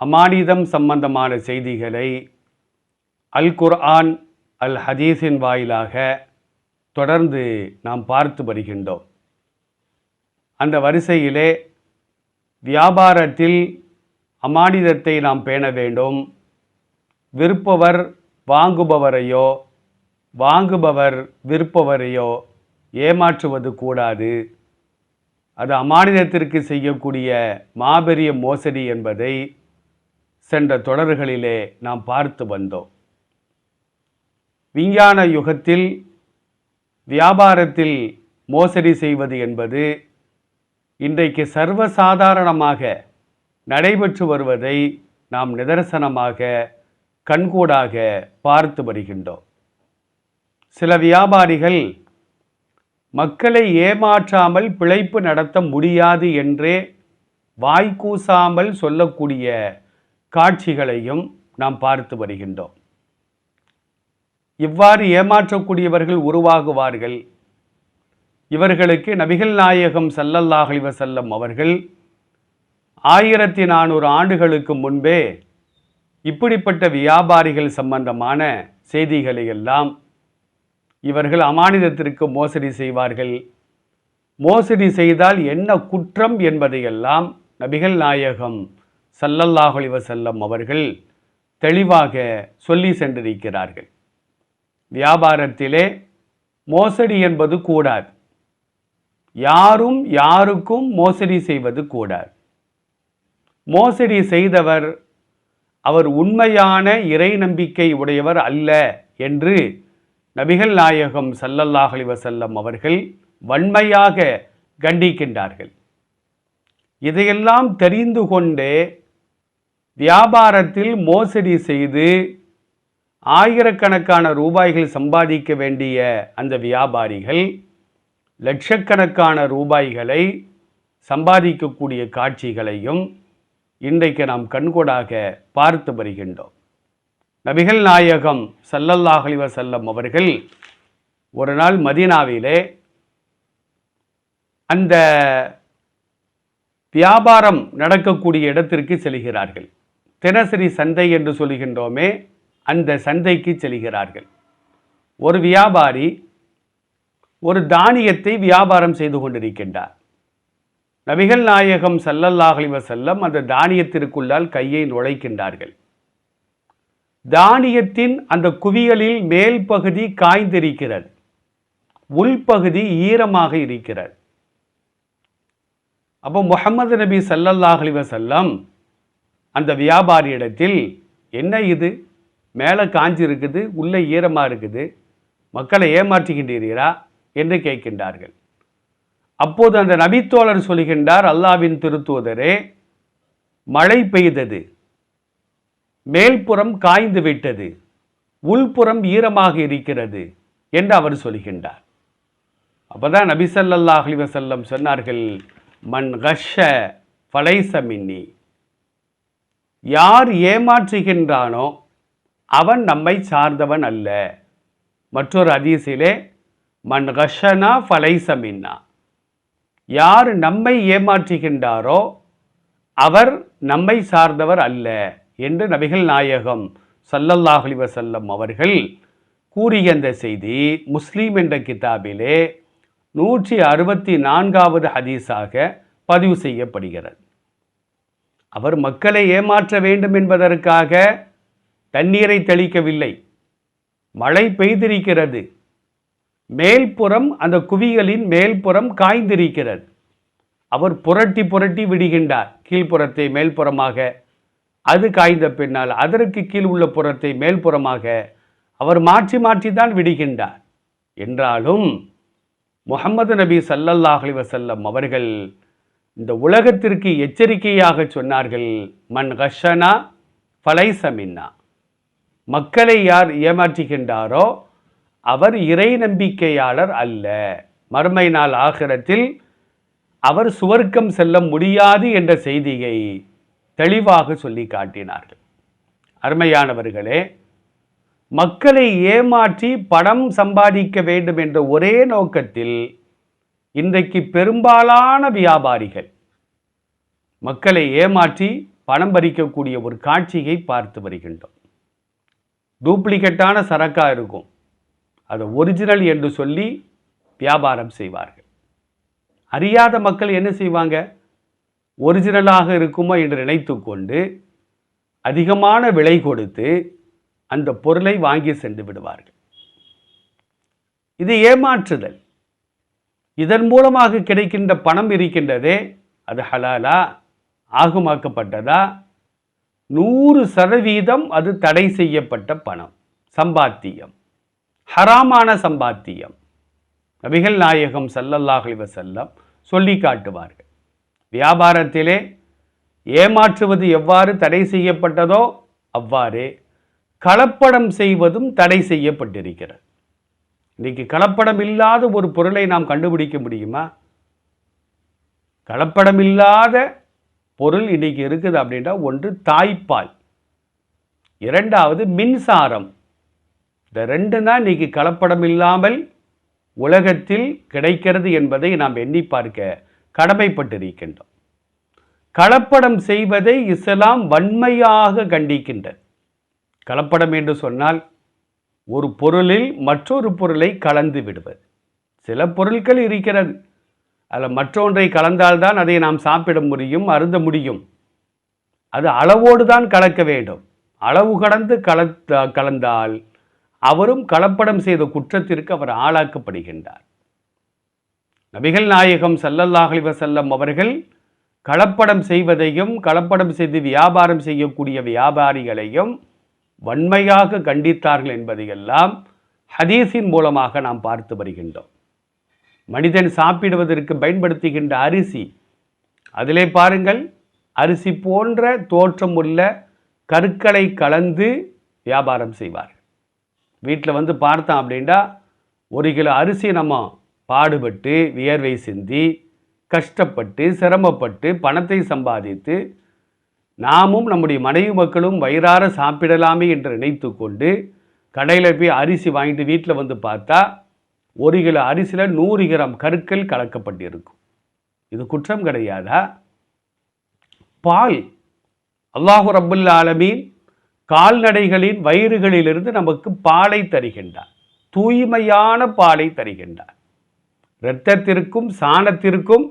அமானிதம் சம்பந்தமான செய்திகளை அல் குர்ஆன் அல் ஹதீஸின் வாயிலாக தொடர்ந்து நாம் பார்த்து வருகின்றோம். அந்த வரிசையிலே வியாபாரத்தில் அமானிதத்தை நாம் பேண வேண்டும். விற்பவர் வாங்குபவரையோ வாங்குபவர் விற்பவரையோ ஏமாற்றுவது கூடாது. அது அமானிதத்திற்கு செய்யக்கூடிய மாபெரிய மோசடி என்பதை சென்ற தொடர்களிலே நாம் பார்த்து வந்தோம். விஞ்ஞான யுகத்தில் வியாபாரத்தில் மோசடி செய்வது என்பது இன்றைக்கு சர்வசாதாரணமாக நடைபெற்று வருவதை நாம் நிதர்சனமாக கண்கூடாக பார்த்து வருகின்றோம். சில வியாபாரிகள் மக்களை ஏமாற்றாமல் பிழைப்பு நடத்த முடியாது என்றே வாய்க்கூசாமல் சொல்லக்கூடிய காட்சிகளையும் நாம் பார்த்து வருகின்றோம். இவ்வாறு ஏமாற்றக்கூடியவர்கள் உருவாகுவார்கள். இவர்களுக்கு நபிகள் நாயகம் ஸல்லல்லாஹு செல்லம் அவர்கள் ஆயிரத்தி நானூறு ஆண்டுகளுக்கு முன்பே இப்படிப்பட்ட வியாபாரிகள் சம்பந்தமான செய்திகளை எல்லாம் இவர்கள் அமானிதத்திற்கு மோசடி செய்வார்கள். மோசடி செய்தால் என்ன குற்றம் என்பதையெல்லாம் நபிகள் நாயகம் ஸல்லல்லாஹு செல்லம் அவர்கள் தெளிவாக சொல்லி சென்றிருக்கிறார்கள். வியாபாரத்திலே மோசடி என்பது கூடாது. யாரும் யாருக்கும் மோசடி செய்வது கூடாது. மோசடி செய்தவர் அவர் உண்மையான இறை நம்பிக்கை உடையவர் அல்ல என்று நபிகள் நாயகம் ஸல்லல்லாஹு செல்லம் அவர்கள் வன்மையாக கண்டிக்கின்றார்கள். இதையெல்லாம் தெரிந்து கொண்டே வியாபாரத்தில் மோசடி செய்து ஆயிரக்கணக்கான ரூபாய்கள் சம்பாதிக்க வேண்டிய அந்த வியாபாரிகள் லட்சக்கணக்கான ரூபாய்களை சம்பாதிக்கக்கூடிய காட்சிகளையும் இன்றைக்கு நாம் கண்கூடாக பார்த்து வருகின்றோம். நபிகள் நாயகம் ஸல்லல்லாஹு அலைஹி அவர்கள் ஒரு நாள் மதீனாவிலே அந்த வியாபாரம் நடக்கக்கூடிய இடத்திற்கு செல்கிறார்கள். தினசரி சந்தை என்று சொல்கின்றோமே அந்த சந்தைக்கு செல்கிறார்கள். ஒரு வியாபாரி ஒரு தானியத்தை வியாபாரம் செய்து கொண்டிருக்கின்றார். நபிகள் நாயகம் ஸல்லல்லாஹு செல்லம் அந்த தானியத்திற்குள்ளால் கையை நுழைக்கின்றார்கள். தானியத்தின் அந்த குவியலில் மேல் பகுதி காய்ந்திருக்கிறது. உள்பகுதி ஈரமாக இருக்கிறது. அப்போ முகமது நபி ஸல்லல்லாஹு செல்லம் அந்த வியாபாரியிடத்தில் என்ன இது? மேலே காஞ்சி இருக்குது உள்ளே ஈரமாக இருக்குது. மக்களை ஏமாற்றுகின்றீர்களா? என்று கேட்கின்றார்கள். அப்போது அந்த நபித்தோழர் சொல்கின்றார் அல்லாவின் திருத்துவதரே மழை பெய்தது. மேல்புறம் காய்ந்து விட்டது. உள்புறம் ஈரமாக இருக்கிறது. என்று அவர் சொல்கின்றார். அப்போதான் நபிசல்லாஹ் அலிவசல்லம் சொன்னார்கள் மன் கஷ ஃபலைசமின்னி யார் ஏமாற்றுகின்றானோ அவன் நம்மை சார்ந்தவன் அல்ல. மற்றொரு அதீசிலே மன் கஷனா ஃபலைசமின்னா யார் நம்மை ஏமாற்றுகின்றாரோ அவர் நம்மை சார்ந்தவர் அல்ல என்று நபிகள் நாயகம் சல்லல்லாஹலி வசல்லம் அவர்கள் கூறிய அந்த செய்தி முஸ்லீம் என்ற கிதாபிலே நூற்றி அறுபத்தி நான்காவது ஹதீஸாக பதிவு செய்யப்படுகிறது. அவர் மக்களை ஏமாற்ற வேண்டும் என்பதற்காக தண்ணீரை தெளிக்கவில்லை. மழை பெய்திருக்கிறது. மேல்புறம் அந்த குவிகளின் மேல்புறம் காய்ந்திருக்கிறது. அவர் புரட்டி புரட்டி விடுகின்றார். கீழ்ப்புறத்தை மேல்புறமாக அது காய்ந்த பின்னால் அதற்கு கீழ் உள்ள புறத்தை மேல்புறமாக அவர் மாற்றி மாற்றி தான் விடுகின்றார். என்றாலும் முகமது நபி சல்லல்லாஹ் அலைஹி வஸல்லம் அவர்கள் இந்த உலகத்திற்கு எச்சரிக்கையாக சொன்னார்கள் மன் ஹஷனா ஃபலைசமின்னா மக்களை யார் ஏமாற்றுகின்றாரோ அவர் இறை நம்பிக்கையாளர் அல்ல. மறுமை நாள் ஆகிரத்தில் அவர் சுவர்க்கம் செல்ல முடியாது என்ற செய்தியை தெளிவாக சொல்லி காட்டினார்கள். அருமையானவர்களே மக்களை ஏமாற்றி பணம் சம்பாதிக்க வேண்டும் என்ற ஒரே நோக்கத்தில் இன்றைக்கு பெரும்பாலான வியாபாரிகள் மக்களை ஏமாற்றி பணம் பறிக்கக்கூடிய ஒரு காட்சியை பார்த்து வருகின்றோம். டூப்ளிகேட்டான சரக்காக இருக்கும். அதை ஒரிஜினல் என்று சொல்லி வியாபாரம் செய்வார்கள். அறியாத மக்கள் என்ன செய்வாங்க? ஒரிஜினலாக இருக்குமோ என்று நினைத்து கொண்டு அதிகமான விலை கொடுத்து அந்த பொருளை வாங்கி சென்று விடுவார்கள். இது ஏமாற்றுதல். இதன் மூலமாக கிடைக்கின்ற பணம் இருக்கின்றதே அது ஹலாலா ஆகுமாக்கப்பட்டதா? நூறு சதவீதம் அது தடை செய்யப்பட்ட பணம் சம்பாத்தியம். ஹராமான சம்பாத்தியம். நபிகள் நாயகம் ஸல்லல்லாஹு அலைஹி சொல்லி காட்டுவார்கள் வியாபாரத்திலே ஏமாற்றுவது எவ்வாறு தடை செய்யப்பட்டதோ அவ்வாறே கலப்படம் செய்வதும் தடை செய்யப்பட்டிருக்கிறது. இன்றைக்கி கலப்படம் இல்லாத ஒரு பொருளை நாம் கண்டுபிடிக்க முடியுமா? கலப்படம் இல்லாத பொருள் இன்னைக்கு இருக்குது அப்படின்னா ஒன்று தாய்ப்பால் இரண்டாவது மின்சாரம். இந்த ரெண்டு தான் இன்னைக்கு கலப்படம் இல்லாமல் உலகத்தில் கிடைக்கிறது என்பதை நாம் எண்ணி பார்க்க கடமைப்பட்டிருக்கின்றோம். கலப்படம் செய்வதை இஸ்லாம் வன்மையாக கண்டிக்கின்றது. கலப்படம் என்று சொன்னால் ஒரு பொருளில் மற்றொரு பொருளை கலந்து விடுவது. சில பொருட்கள் இருக்கிறது. அதில் மற்றொன்றை கலந்தால்தான் அதை நாம் சாப்பிட முடியும் அருந்த முடியும். அது அளவோடு தான் கலக்க வேண்டும். அளவு கடந்து கலத்த கலந்தால் அவரும் கலப்படம் செய்த குற்றத்திற்கு அவர் ஆளாக்கப்படுகின்றார். நபிகள் நாயகம் ஸல்லல்லாஹு அலைஹி அவர்கள் கலப்படம் செய்வதையும் கலப்படம் செய்து வியாபாரம் செய்யக்கூடிய வியாபாரிகளையும் வன்மையாக கண்டித்தார்கள் என்பதையெல்லாம் ஹதீஸின் மூலமாக நாம் பார்த்து வருகின்றோம். மனிதன் சாப்பிடுவதற்கு பயன்படுத்துகின்ற அரிசி அதிலே பாருங்கள் அரிசி போன்ற தோற்றம் உள்ள கற்களை கலந்து வியாபாரம் செய்வார். வீட்டில் வந்து பார்த்தோம் அப்படின்னா ஒரு கிலோ அரிசி நம்ம பாடுபட்டு வியர்வை சிந்தி கஷ்டப்பட்டு சிரமப்பட்டு பணத்தை சம்பாதித்து நாமும் நம்முடைய மனைவி மக்களும் வயிறார சாப்பிடலாமே என்று நினைத்து கொண்டு கடையில் போய் அரிசி வாங்கிட்டு வீட்டில் வந்து பார்த்தா ஒரு கிலோ அரிசியில் நூறு கிராம் கருக்கள் கலக்கப்பட்டிருக்கும். இது குற்றம் கிடையாதா? பால். அல்லாஹு ரப்புல் ஆலமீன் கால்நடைகளின் வயிறுகளிலிருந்து நமக்கு பாலை தருகின்றார். தூய்மையான பாலை தருகின்றார். இரத்தத்திற்கும் சாணத்திற்கும்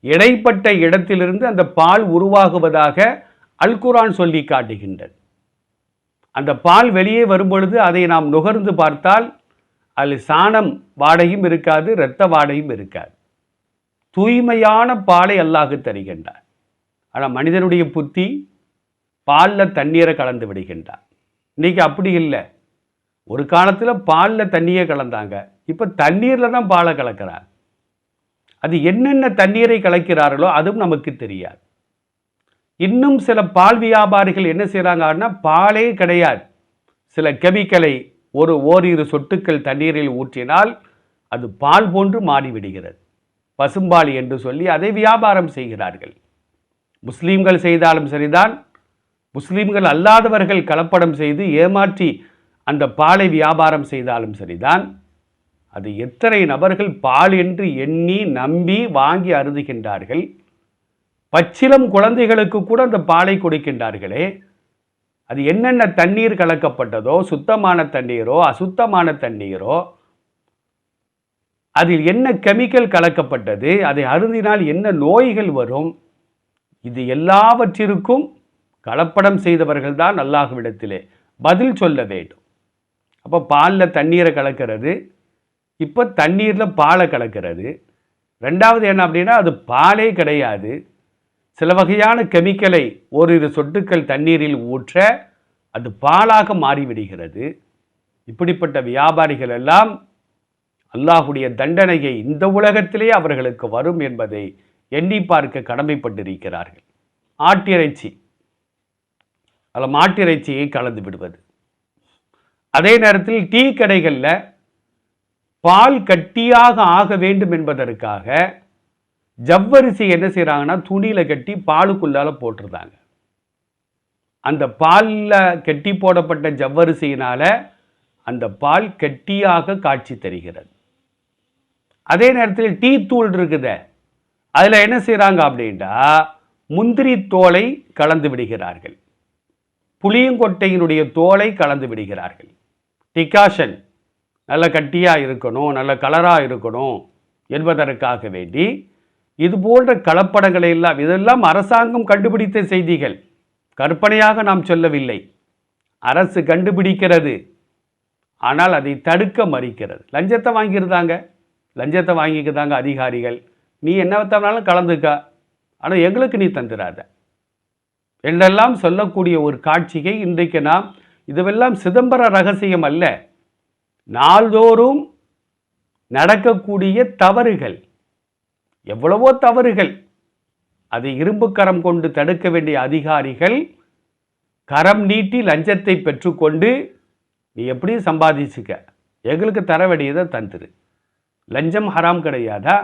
இடைப்பட்ட இடத்திலிருந்து அந்த பால் உருவாகுவதாக அல்குரான் சொல்லி காட்டுகின்றது. அந்த பால் வெளியே வரும்பொழுது அதை நாம் நுகர்ந்து பார்த்தால் அதில் சாணம் வாடையும் இருக்காது இரத்த வாடையும் இருக்காது. தூய்மையான பாலை அல்லாஹ் தருகின்றார் ஆனால் மனிதனுடைய புத்தி பாலில் தண்ணீரை கலந்து விடுகின்றார் இன்றைக்கி அப்படி இல்லை. ஒரு காலத்தில் பாலில் தண்ணியை கலந்தாங்க. இப்போ தண்ணீரில் தான் பாலை கலக்கிறார் அது என்னென்ன தண்ணீரை கலக்கிறார்களோ அதுவும் நமக்கு தெரியாது. இன்னும் சில பால் வியாபாரிகள் என்ன செய்கிறாங்கன்னா பாலே கிடையாது. சில கெமிக்கலை ஒரு ஓரிரு சொட்டுக்கள் தண்ணீரில் ஊற்றினால் அது பால் போன்று மாறிவிடுகிறது. பசும்பால் என்று சொல்லி அதை வியாபாரம் செய்கிறார்கள். முஸ்லீம்கள் செய்தாலும் சரிதான். முஸ்லீம்கள் அல்லாதவர்கள் கலப்படம் செய்து ஏமாற்றி அந்த பாலை வியாபாரம் செய்தாலும் சரிதான். அது எத்தனை நபர்கள் பால் என்று எண்ணி நம்பி வாங்கி அருதுகின்றார்கள். பச்சிலம் குழந்தைகளுக்கு கூட அந்த பாலை கொடுக்கின்றார்களே. அது என்னென்ன தண்ணீர் கலக்கப்பட்டதோ சுத்தமான தண்ணீரோ அசுத்தமான தண்ணீரோ அதில் என்ன கெமிக்கல் கலக்கப்பட்டது அதை அருந்தினால் என்ன நோய்கள் வரும் இது எல்லாவற்றிற்கும் கலப்படம் செய்தவர்கள் தான் அல்லாஹுவிடத்திலே பதில் சொல்ல வேண்டும். அப்போ பாலில் தண்ணீரை கலக்கிறது இப்போ தண்ணீரில் பாலை கலக்கிறது. ரெண்டாவது என்ன அப்படின்னா அது பாலே கிடையாது. சில வகையான கெமிக்கலை ஓரிரு சொட்டுக்கள் தண்ணீரில் ஊற்ற அது பாலாக மாறிவிடுகிறது. இப்படிப்பட்ட வியாபாரிகள் எல்லாம் அல்லாஹுடைய தண்டனையை இந்த உலகத்திலே அவர்களுக்கு வரும் என்பதை எண்ணி பார்க்க கடமைப்பட்டிருக்கிறார்கள். ஆட்டிறைச்சி. அதில் மாட்டிறைச்சியை கலந்து விடுவது. அதே நேரத்தில் டீ கடைகளில் பால் கட்டியாக ஆக வேண்டும் என்பதற்காக ஜவ்வரிசி என்ன செய்கிறாங்கன்னா துணியில் கட்டி பாலுக்குள்ளால போட்டிருந்தாங்க. அந்த பாலில் கட்டி போடப்பட்ட ஜவ்வரிசியினால் அந்த பால் கெட்டியாக காட்சி தருகிறது. அதே நேரத்தில் டீ தூள் இருக்குதே அதில் என்ன செய்கிறாங்க அப்படின்னா முந்திரி தோலை கலந்து விடுகிறார்கள். புளியங்கொட்டையினுடைய தோலை கலந்து விடுகிறார்கள். டிகாஷன் நல்ல கட்டியாக இருக்கணும் நல்ல கலராக இருக்கணும் என்பதற்காக வேண்டி இது போன்ற கலப்படங்களை எல்லாம் இதெல்லாம் அரசாங்கம் கண்டுபிடித்த செய்திகள். கற்பனையாக நாம் சொல்லவில்லை. அரசு கண்டுபிடிக்கிறது. ஆனால் அதை தடுக்க மறிக்கிறது. லஞ்சத்தை வாங்கியிருந்தாங்க. லஞ்சத்தை வாங்கிக்கிறதாங்க அதிகாரிகள். நீ என்ன வேணாலும் கலந்துக்க. ஆனால் எங்களுக்கு நீ தந்துடாத. என்றெல்லாம் சொல்லக்கூடிய ஒரு காட்சியை இன்றைக்கு நாம் இதுவெல்லாம் சிதம்பர ரகசியம் அல்ல. நாள்தோறும் நடக்கக்கூடிய தவறுகள். எவ்வளவோ தவறுகள். அதை இரும்பு கரம் கொண்டு தடுக்க வேண்டிய அதிகாரிகள் கரம் நீட்டி லஞ்சத்தை பெற்றுக்கொண்டு நீ எப்படியும் சம்பாதிச்சுக்க. எங்களுக்கு தர வேண்டியதை தந்துரு. லஞ்சம் ஹராம் கிடையாதா?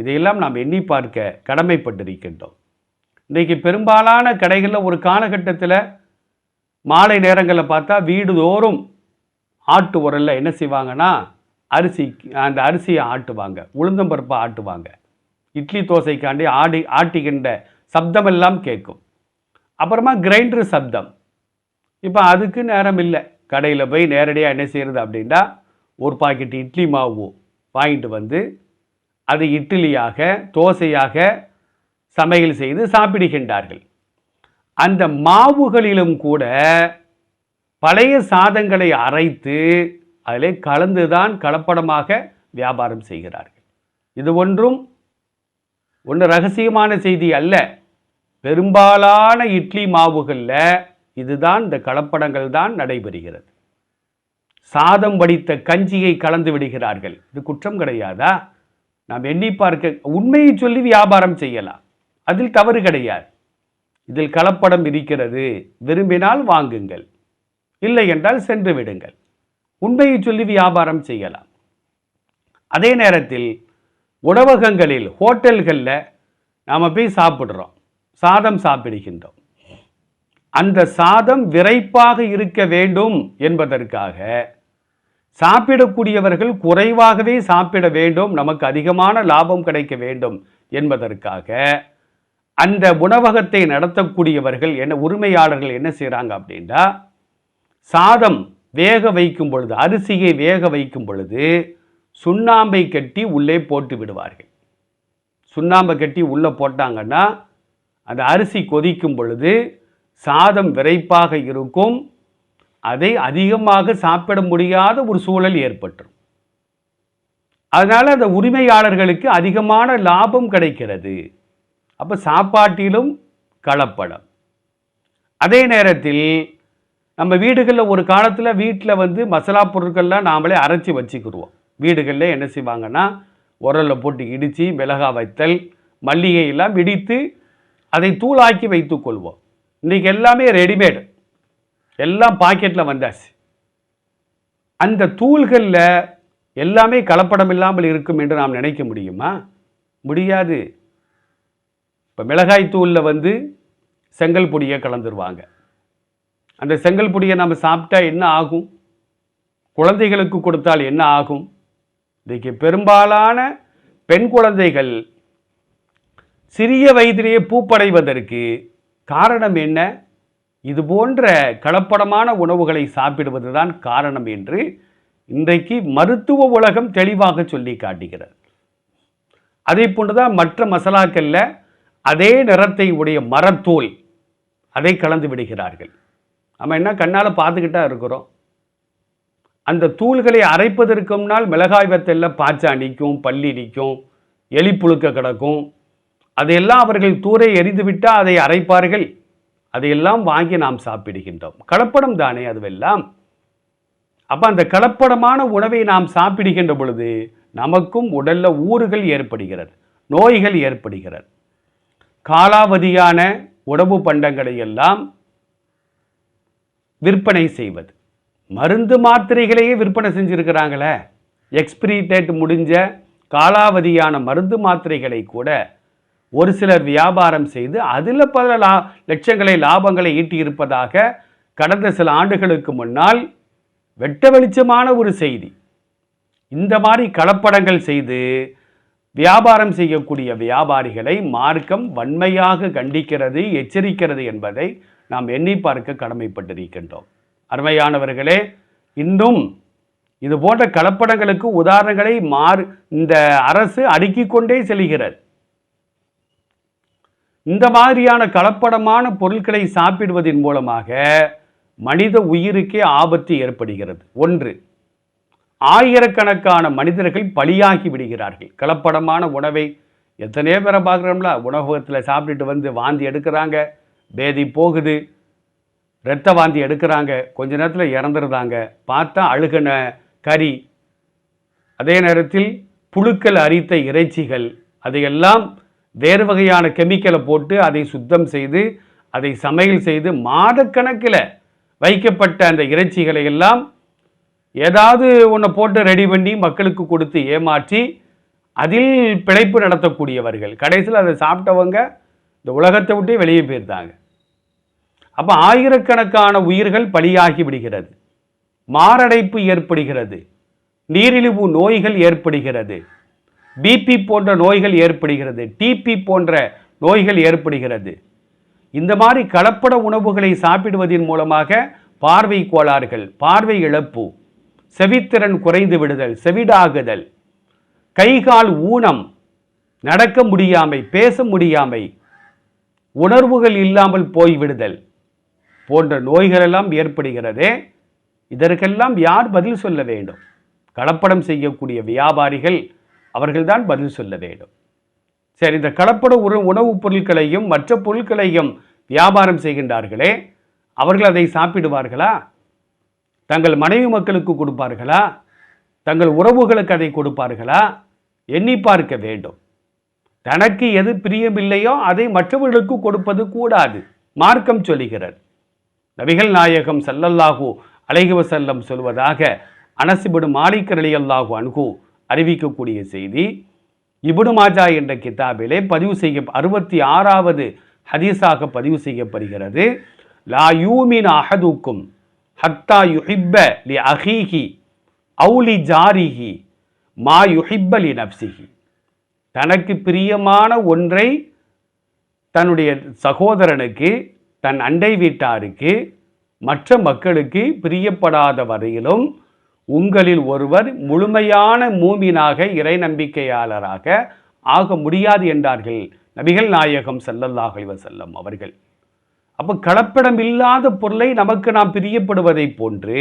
இதையெல்லாம் நாம் எண்ணி பார்க்க கடமைப்பட்டிருக்கின்றோம். இன்றைக்கு பெரும்பாலான கடைகளில் ஒரு காலகட்டத்தில் மாலை நேரங்களில் பார்த்தா வீடுதோறும் ஆட்டு உரலில் என்ன செய்வாங்கன்னா அரிசி அந்த அரிசியை ஆட்டுவாங்க உளுந்தம்பருப்பை ஆட்டுவாங்க. இட்லி தோசைக்காண்டி ஆடி ஆட்டிக்கின்ற சப்தமெல்லாம் கேட்கும். அப்புறமா கிரைண்டர் சப்தம். இப்போ அதுக்கு நேரம் இல்லை. கடையில் போய் நேரடியாக என்ன செய்கிறது அப்படின்னா ஒரு பாக்கெட் இட்லி மாவு வாங்கிட்டு வந்து அது இட்லியாக தோசையாக சமையல் செய்து சாப்பிடுகின்றார்கள். அந்த மாவுகளிலும் கூட பழைய சாதங்களை அரைத்து அதிலே கலந்துதான் கலப்படமாக வியாபாரம் செய்கிறார்கள். இது ஒன்றும் ஒன்று ரகசியமான செய்தி அல்ல. பெரும்பாலான இட்லி மாவுகளில் இதுதான் இந்த கலப்படங்கள் தான் நடைபெறுகிறது. சாதம் வடித்த கஞ்சியை கலந்து விடுகிறார்கள். இது குற்றம் கிடையாதா? நாம் எண்ணி பார்க்க உண்மையை சொல்லி வியாபாரம் செய்யலாம். அதில் தவறு கிடையாது. இதில் கலப்படம் இருக்கிறது. விரும்பினால் வாங்குங்கள். இல்லை என்றால் சென்று விடுங்கள். உண்மையை சொல்லி வியாபாரம் செய்யலாம். அதே நேரத்தில் உணவகங்களில் ஹோட்டல்களில் நாம் போய் சாப்பிட்றோம். சாதம் சாப்பிடுகின்றோம். அந்த சாதம் விரைப்பாக இருக்க வேண்டும் என்பதற்காக சாப்பிடக்கூடியவர்கள் குறைவாகவே சாப்பிட வேண்டும். நமக்கு அதிகமான லாபம் கிடைக்க வேண்டும் என்பதற்காக அந்த உணவகத்தை நடத்தக்கூடியவர்கள் என்ன உரிமையாளர்கள் என்ன செய்கிறாங்க அப்படின்னா சாதம் வேக வைக்கும் பொழுது அரிசியை வேக வைக்கும் பொழுது சுண்ணாம்பை கட்டி உள்ளே போட்டு விடுவார்கள். சுண்ணாம்பை கட்டி உள்ளே போட்டாங்கன்னா அந்த அரிசி கொதிக்கும் பொழுது சாதம் விரைப்பாக இருக்கும். அதை அதிகமாக சாப்பிட முடியாத ஒரு சூழல் ஏற்பட்டுரும். அதனால் அந்த உரிமையாளர்களுக்கு அதிகமான லாபம் கிடைக்கிறது. அப்போ சாப்பாட்டிலும் கலப்படம். அதே நேரத்தில் நம்ம வீடுகளில் ஒரு காலத்தில் வீட்டில் வந்து மசாலா பொருட்கள்லாம் நாமளே அரைச்சி வச்சுக்கிடுவோம் வீடுகளில் என்ன செய்வாங்கன்னா உரலில் போட்டு இடித்து மிளகா வைத்தல் மல்லிகையெல்லாம் விடித்து இடித்து அதை தூளாக்கி வைத்து கொள்வோம். இன்றைக்கி எல்லாமே ரெடிமேடு. எல்லாம் பாக்கெட்டில் வந்தாச்சு. அந்த தூள்களில் எல்லாமே கலப்படம் இல்லாமல் இருக்கும் என்று நாம் நினைக்க முடியுமா? முடியாது. இப்போ மிளகாய் தூளில் வந்து செங்கல் பொடியை கலந்துருவாங்க. அந்த செங்கல் பொடியை நம்ம சாப்பிட்டா என்ன ஆகும்? குழந்தைகளுக்கு கொடுத்தால் என்ன ஆகும்? இன்றைக்கு பெரும்பாலான பெண் குழந்தைகள் சிறிய வயதிலேயே பூப்படைவதற்கு காரணம் என்ன? இது போன்ற கலப்படமான உணவுகளை சாப்பிடுவது தான் காரணம் என்று இன்றைக்கு மருத்துவ உலகம் தெளிவாக சொல்லி காட்டுகிறது. அதே போன்றுதான் மற்ற மசாலாக்களில் அதே நிறத்தை உடைய மரத்தோல் அதை கலந்து விடுகிறார்கள். நம்ம என்ன கண்ணால் பார்த்துக்கிட்டா இருக்கிறோம். அந்த தூள்களை அரைப்பதற்கு முன்னால் மிளகாய் வத்தலில் பாய்ச்சா நிற்கும் பள்ளி நிற்கும் எலி புழுக்க கிடக்கும். அதையெல்லாம் அவர்கள் தூரை எரிந்துவிட்டால் அதை அரைப்பார்கள். அதையெல்லாம் வாங்கி நாம் சாப்பிடுகின்றோம். கலப்படம் தானே அதுவெல்லாம். அப்போ அந்த கலப்படமான உணவை நாம் சாப்பிடுகின்ற பொழுது நமக்கும் உடலில் ஊறுகள் ஏற்படுகிறது நோய்கள் ஏற்படுகிறது. காலாவதியான உணவு பண்டங்களை எல்லாம் விற்பனை செய்வது. மருந்து மாத்திரைகளையே விற்பனை செஞ்சுருக்கிறாங்களே. எக்ஸ்பிரி டேட் முடிஞ்ச காலாவதியான மருந்து மாத்திரைகளை கூட ஒரு சிலர் வியாபாரம் செய்து அதில் பல லா லட்சங்களை லாபங்களை ஈட்டியிருப்பதாக கடந்த சில ஆண்டுகளுக்கு முன்னால் வெட்ட வெளிச்சமான ஒரு செய்தி. இந்த மாதிரி கலப்படங்கள் செய்து வியாபாரம் செய்யக்கூடிய வியாபாரிகளை மார்க்கம் வன்மையாக கண்டிக்கிறது எச்சரிக்கிறது என்பதை நாம் எண்ணி பார்க்க கடமைப்பட்டிருக்கின்றோம். அருமையானவர்களே இன்னும் இது போன்ற கலப்படங்களுக்கு உதாரணங்களை மாறு இந்த அரசு அடுக்கிக் கொண்டே செல்கிறது. இந்த மாதிரியான கலப்படமான பொருட்களை சாப்பிடுவதன் மூலமாக மனித உயிருக்கே ஆபத்து ஏற்படுகிறது. ஒன்று ஆயிரக்கணக்கான மனிதர்கள் பலியாகி விடுகிறார்கள். கலப்படமான உணவை எத்தனையோ பேரை பார்க்குறோம்ல உணவகத்தில் சாப்பிட்டுட்டு வந்து வாந்தி எடுக்கிறாங்க. பேதி போகுது. இரத்த வாந்தி எடுக்கிறாங்க. கொஞ்ச நேரத்தில் இறந்துருந்தாங்க. பார்த்தா அழுகின கறி. அதே நேரத்தில் புழுக்கள் அரித்த இறைச்சிகள். அதையெல்லாம் வேறு வகையான கெமிக்கலை போட்டு அதை சுத்தம் செய்து அதை சமையல் செய்து மாதக்கணக்கில் வைக்கப்பட்ட அந்த இறைச்சிகளை எல்லாம் ஏதாவது ஒன்றை போட்டு ரெடி பண்ணி மக்களுக்கு கொடுத்து ஏமாற்றி அதில் பிழைப்பு நடத்தக்கூடியவர்கள். கடைசியில் அதை சாப்பிட்டவங்க இந்த உலகத்தை விட்டே வெளியே போயிருந்தாங்க. அப்போ ஆயிரக்கணக்கான உயிர்கள் பலியாகி விடுகிறது. மாரடைப்பு ஏற்படுகிறது. நீரிழிவு நோய்கள் ஏற்படுகிறது. பிபி போன்ற நோய்கள் ஏற்படுகிறது. டிபி போன்ற நோய்கள் ஏற்படுகிறது. இந்த மாதிரி கலப்பட உணவுகளை சாப்பிடுவதன் மூலமாக பார்வை கோளாறுகள் பார்வை இழப்பு செவித்திறன் குறைந்து விடுதல் செவிடாகுதல் கைகால் ஊனம் நடக்க முடியாமை பேச முடியாமை உணர்வுகள் இல்லாமல் போய்விடுதல் போன்ற நோய்களெல்லாம் ஏற்படுகிறதே. இதற்கெல்லாம் யார் பதில் சொல்ல வேண்டும்? கலப்படம் செய்யக்கூடிய வியாபாரிகள் அவர்கள்தான் பதில் சொல்ல வேண்டும். சரி இந்த கலப்பட உணவு உணவுப் பொருட்களையும் மற்ற பொருட்களையும் வியாபாரம் செய்கின்றார்களே அவர்கள் அதை சாப்பிடுவார்களா? தங்கள் மனைவி மக்களுக்கு கொடுப்பார்களா? தங்கள் உறவுகளுக்கு அதை கொடுப்பார்களா? எண்ணி பார்க்க வேண்டும். தனக்கு எது பிரியமில்லையோ அதை மற்றவர்களுக்கு கொடுப்பது கூடாது. மார்க்கம் சொல்லுகிறது. நபிகள் நாயகம் சல்லல்லாஹூ அலைஹி செல்லம் சொல்வதாக அனசிபடு மாலிக்கரளி அல்லாஹு அணுகு அறிவிக்கக்கூடிய செய்தி இபுனு மாஜா என்ற கிதாபிலே பதிவு செய்ய அறுபத்தி ஆறாவது ஹதீஸாக பதிவு செய்யப்படுகிறது. லா யூமின் அஹதுக்கும் ஹத்தா யுஹிப்ப லி அஹீஹி அவுலி ஜாரிஹி மா யுஹிப்ப லி நப்சிஹி தனக்கு பிரியமான ஒன்றை தன்னுடைய சகோதரனுக்கு தன் அண்டை வீட்டாருக்கு மற்ற மக்களுக்கு பிரியப்படாத வரையிலும் உங்களில் ஒருவர் முழுமையான மூமினாக இறை நம்பிக்கையாளராக ஆக முடியாது என்றார்கள். நபிகள் நாயகம் ஸல்லல்லாஹு செல்லம் அவர்கள். அப்போ கலப்படம் இல்லாத பொருளை நமக்கு நாம் பிரியப்படுவதைப் போன்று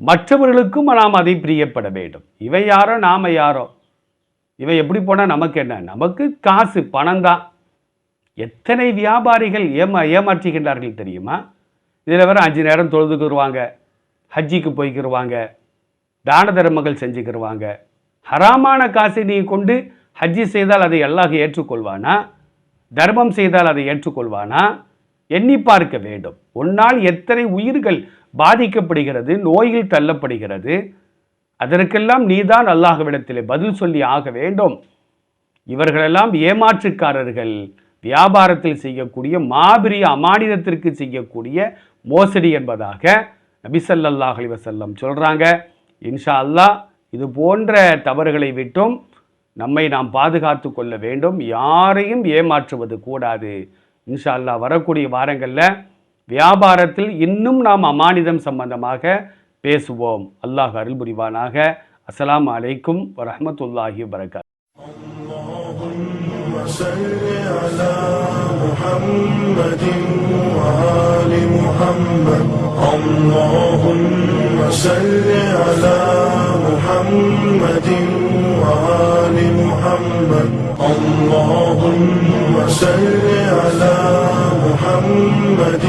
மற்றவர்களுக்கும் நாம் அதை பிரியப்பட வேண்டும். இவை யாரோ நாம யாரோ? இவன் எப்படி போனால் நமக்கு என்ன? நமக்கு காசு பணம் தான். எத்தனை வியாபாரிகள் ஏமா ஏமாற்றுகின்றார்கள் தெரியுமா? இதில் வேறு அஞ்சு நேரம் தொழுதுக்குருவாங்க ஹஜ்ஜிக்கு போய்க்கிருவாங்க தான தர்மங்கள் செஞ்சுக்கிருவாங்க ஹராமான காசை நீ கொண்டு ஹஜ்ஜி செய்தால் அதை அல்லாஹ் ஏற்றுக்கொள்வானா? தர்மம் செய்தால் அதை ஏற்றுக்கொள்வானா? எண்ணி பார்க்க வேண்டும். உன்னால் எத்தனை உயிர்கள் பாதிக்கப்படுகிறது நோயில் தள்ளப்படுகிறது அதற்கெல்லாம் நீதான் அல்லாஹ்விடத்திலே பதில் சொல்லி ஆக வேண்டும். இவர்களெல்லாம் ஏமாற்றுக்காரர்கள். வியாபாரத்தில் செய்யக்கூடிய மாபெரிய அமானிதத்திற்கு செய்யக்கூடிய மோசடி என்பதாக நபிசல்லாஹ் அலைஹி சொல்கிறாங்க இன்ஷா அல்லாஹ் இது போன்ற தவறுகளை விட்டும் நம்மை நாம் பாதுகாத்து கொள்ள வேண்டும். யாரையும் ஏமாற்றுவது கூடாது. இன்ஷா அல்லா வரக்கூடிய வாரங்களில் வியாபாரத்தில் இன்னும் நாம் அமானிதம் சம்பந்தமாக பேசுவோம் அல்லாஹ் அருள் புரிவானாக அஸ்ஸலாமு அலைக்கும் வரஹ்மத்துல்லாஹி வரகாத் صل على محمد وآل محمد محمد اللهم صل على محمد وآل محمد اللهم صل على محمد